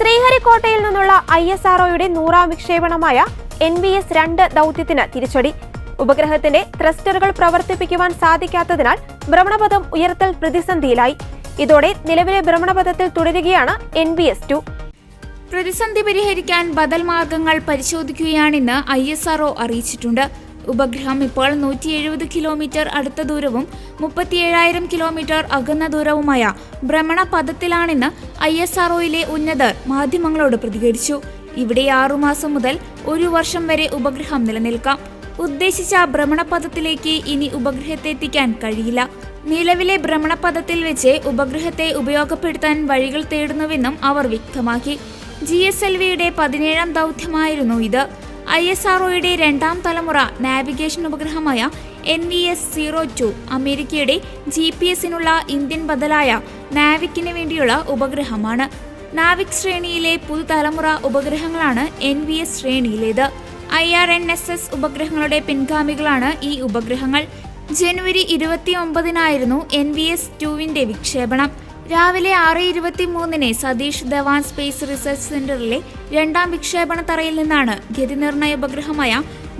ശ്രീഹരിക്കോട്ടയിൽ നിന്നുള്ള I S ആർഒയുടെ നൂറാം വിക്ഷേപണമായ N V S രണ്ട് ദൗത്യത്തിന് തിരിച്ചടി. ഉപഗ്രഹത്തിന്റെ ത്രസ്റ്ററുകൾ പ്രവർത്തിപ്പിക്കുവാൻ സാധിക്കാത്തതിനാൽ ഭ്രമണപഥം ഉയർത്തൽ പ്രതിസന്ധിയിലായി. ഇതോടെ നിലവിലെ ഭ്രമണപഥത്തിൽ തുടരുകയാണ് എൻ വി എസ് ടു. പ്രതിസന്ധി പരിഹരിക്കാൻ ബദൽ മാർഗങ്ങൾ പരിശോധിക്കുകയാണെന്ന് ഐ എസ് ആർഒ അറിയിച്ചിട്ടുണ്ട്. ഉപഗ്രഹം ഇപ്പോൾ നൂറ്റി എഴുപത് കിലോമീറ്റർ അടുത്ത ദൂരവും മുപ്പത്തിയേഴായിരം കിലോമീറ്റർ അകന്ന ദൂരവുമായ ഭ്രമണപഥത്തിലാണെന്ന് ഐ എസ് ആർഒയിലെ ഉന്നതർ മാധ്യമങ്ങളോട് പ്രതികരിച്ചു. ഇവിടെ ആറുമാസം മുതൽ ഒരു വർഷം വരെ ഉപഗ്രഹം നിലനിൽക്കാം. ഉദ്ദേശിച്ച ഭ്രമണപഥത്തിലേക്ക് ഇനി ഉപഗ്രഹത്തെ എത്തിക്കാൻ കഴിയില്ല. നിലവിലെ ഭ്രമണപഥത്തിൽ വെച്ച് ഉപഗ്രഹത്തെ ഉപയോഗപ്പെടുത്താൻ വഴികൾ തേടുന്നുവെന്നും അവർ വ്യക്തമാക്കി. ജി എസ് എൽ വിയുടെ പതിനേഴാം ദൗത്യമായിരുന്നു ഇത്. ഐ എസ് ആർ ഒയുടെ രണ്ടാം തലമുറ navigation ഉപഗ്രഹമായ N V S zero two അമേരിക്കയുടെ ജി പി എസിനുള്ള ഇന്ത്യൻ ബദലായ നാവിക്കിന് വേണ്ടിയുള്ള ഉപഗ്രഹമാണ്. നാവിക് ശ്രേണിയിലെ പുതുതലമുറ ഉപഗ്രഹങ്ങളാണ് N V S ശ്രേണിയിലേത്. I R N S S ഉപഗ്രഹങ്ങളുടെ പിൻഗാമികളാണ് ഈ ഉപഗ്രഹങ്ങൾ. ജനുവരി ഇരുപത്തി ഒമ്പതിനായിരുന്നു എൻ വി എസ് ടുവിന്റെ വിക്ഷേപണം. രാവിലെ ആറ് ഇരുപത്തി മൂന്നിന് സതീഷ് ധവാൻ സ്പേസ് റിസർച്ച് സെന്ററിലെ രണ്ടാം വിക്ഷേപണ തറയിൽ നിന്നാണ് ഗതിനിർണയ ഉപഗ്രഹമായ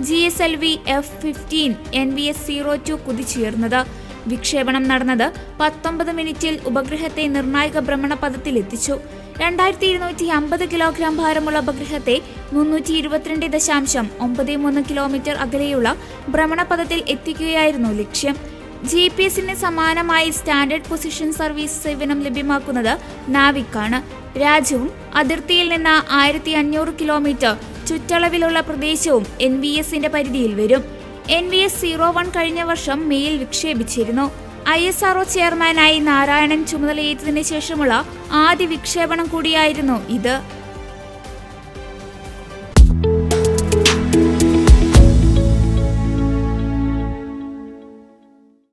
G S L V F fifteen N V S zero two കുതിച്ചുയർന്നത്. വിക്ഷേപണം നടന്നത് പത്തൊമ്പത് മിനിറ്റിൽ ഉപഗ്രഹത്തെ നിർണായക ഭ്രമണപഥത്തിൽ എത്തിച്ചു. രണ്ടായിരത്തി ഇരുന്നൂറ്റി അമ്പത് കിലോഗ്രാം ഭാരമുള്ള ഉപഗ്രഹത്തെ മുന്നൂറ്റി ഇരുപത്തിരണ്ട് ദശാംശം ഒമ്പത് മൂന്ന് കിലോമീറ്റർ അകലെയുള്ള ഭ്രമണപഥത്തിൽ എത്തിക്കുകയായിരുന്നു ലക്ഷ്യം. ജി പി എസിന് സമാനമായി സ്റ്റാൻഡേർഡ് പൊസിഷൻ സർവീസ് സേവനം ലഭ്യമാക്കുന്നത് നാവിക്കാണ്. രാജ്യവും അതിർത്തിയിൽ നിന്ന് ആയിരത്തി അഞ്ഞൂറ് കിലോമീറ്റർ ചുറ്റളവിലുള്ള പ്രദേശവും എൻ വി എസിന്റെ പരിധിയിൽ വരും. N V S zero one കഴിഞ്ഞ വർഷം മേയിൽ വിക്ഷേപിച്ചിരുന്നു. ഐ എസ് ആർഒ ചെയർമാനായി നാരായണൻ ചുമതലയേറ്റതിനു ശേഷമുള്ള ആദ്യ വിക്ഷേപണം കൂടിയായിരുന്നു ഇത്.